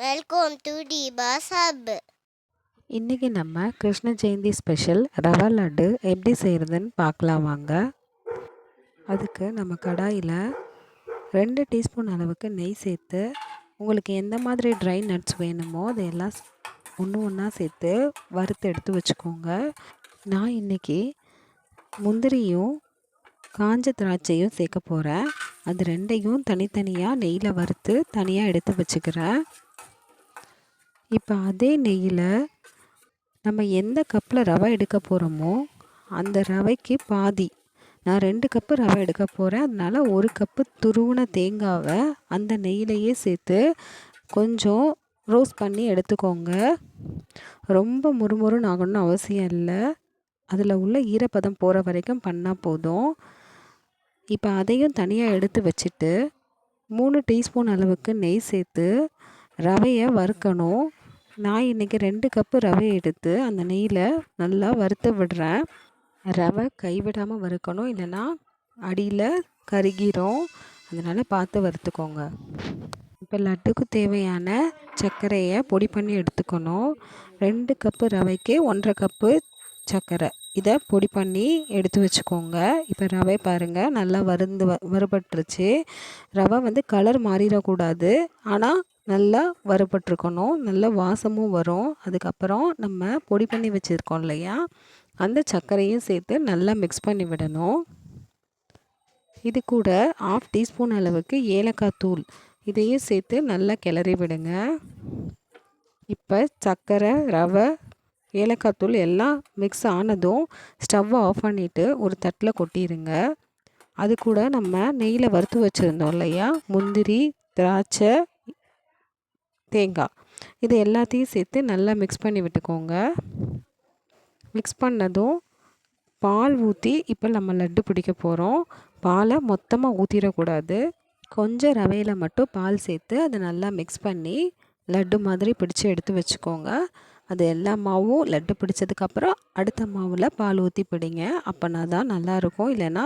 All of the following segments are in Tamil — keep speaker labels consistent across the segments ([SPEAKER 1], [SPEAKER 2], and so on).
[SPEAKER 1] வெல்கம் டு டிபாஸ் ஹப்
[SPEAKER 2] இன்றைக்கி நம்ம கிருஷ்ண ஜெயந்தி ஸ்பெஷல் ரவா லட்டு எப்படி செய்கிறதுன்னு பார்க்கலாம் வாங்க. அதுக்கு நம்ம கடாயில் ரெண்டு டீஸ்பூன் அளவுக்கு நெய் சேர்த்து உங்களுக்கு எந்த மாதிரி ட்ரை நட்ஸ் வேணுமோ அதையெல்லாம் ஒன்று ஒன்றா சேர்த்து வறுத்து எடுத்து வச்சுக்கோங்க. நான் இன்றைக்கி முந்திரியும் காஞ்ச திராட்சையும் சேர்க்க போகிறேன் அது ரெண்டையும் தனித்தனியாக நெய்யில் வறுத்து தனியாக எடுத்து வச்சுக்கிறேன். இப்போ அதே நெய்யில் நம்ம எந்த கப்பில் ரவை எடுக்க போகிறோமோ அந்த ரவைக்கு பாதி. நான் ரெண்டு கப்பு ரவை எடுக்க போகிறேன் அதனால் ஒரு கப்பு துருவின தேங்காவை அந்த நெய்யிலையே சேர்த்து கொஞ்சம் ரோஸ்ட் பண்ணி எடுத்துக்கோங்க. ரொம்ப முறுமுறுன்னு ஆகணும்னு அவசியம் இல்லை. அதில் உள்ள ஈரப்பதம் போகிற வரைக்கும் பண்ணால் போதும். இப்போ அதையும் தனியாக எடுத்து வச்சுட்டு மூணு டீஸ்பூன் அளவுக்கு நெய் சேர்த்து ரவையை வறுக்கணும். நான் இன்றைக்கி ரெண்டு கப்பு ரவை எடுத்து அந்த நெய்யில் நல்லா வறுத்து விடுறேன். ரவை கைவிடாமல் வறுக்கணும். இல்லைன்னா அடியில் கருகிரும். அதனால் பார்த்து வறுத்துக்கோங்க. இப்போ லட்டுக்கு தேவையான சர்க்கரையை பொடி பண்ணி எடுத்துக்கணும். ரெண்டு கப்பு ரவைக்கு ஒன்றரை கப்பு சர்க்கரை. இதை பொடி பண்ணி எடுத்து வச்சுக்கோங்க. இப்போ ரவை பாருங்கள் நல்லா வருந்து வ வறுபட்டுருச்சு. ரவை வந்து கலர் மாறிடக்கூடாது. ஆனால் நல்லா வறுபட்டுருக்கணும். நல்ல வாசமும் வரும். அதுக்கப்புறம் நம்ம பொடி பண்ணி வச்சுருக்கோம் இல்லையா? அந்த சர்க்கரையும் சேர்த்து நல்லா மிக்ஸ் பண்ணி விடணும். இது கூட ஆஃப் டீஸ்பூன் அளவுக்கு ஏலக்காய் தூள். இதையும் சேர்த்து நல்லா கிளறி விடுங்க. இப்போ சர்க்கரை ரவை ஏலக்காய் தூள் எல்லாம் மிக்ஸ் ஆனதும் ஸ்டவ்வை ஆஃப் பண்ணிவிட்டு ஒரு தட்டில் கொட்டிடுங்க அது கூட நம்ம நெய்யில் வறுத்து வச்சுருந்தோம் இல்லையா? முந்திரி திராட்சை தேங்காய். இது எல்லாத்தையும் சேர்த்து நல்லா மிக்ஸ் பண்ணி விட்டுக்கோங்க. மிக்ஸ் பண்ணதும் பால் ஊற்றி இப்போ நம்ம லட்டு பிடிக்க போகிறோம் பாலை மொத்தமாக ஊற்றிடக்கூடாது கொஞ்சம் ரவையில் மட்டும் பால் சேர்த்து அதை நல்லா மிக்ஸ் பண்ணி லட்டு மாதிரி பிடிச்சி எடுத்து வச்சுக்கோங்க. அது எல்லா மாவும் லட்டு பிடிச்சதுக்கப்புறம் அடுத்த மாவில் பால் ஊற்றி பிடிங்க. அப்போனா தான் நல்லாயிருக்கும் இல்லைன்னா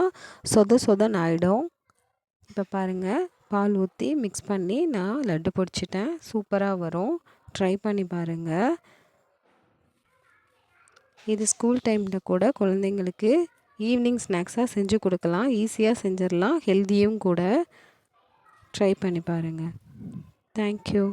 [SPEAKER 2] சொத சொதன்னு ஆகிடும் இப்போ பாருங்கள் பால் ஊற்றி மிக்ஸ் பண்ணி நான் லட்டு பொடிச்சிட்டேன் சூப்பராக வரும். ட்ரை பண்ணி பாருங்கள் இது ஸ்கூல் டைமில் கூட குழந்தைங்களுக்கு ஈவினிங் ஸ்நாக்ஸாக செஞ்சு கொடுக்கலாம். ஈஸியாக செஞ்சிடலாம். ஹெல்த்தியும் கூட. ட்ரை பண்ணி பாருங்கள் தேங்க்யூ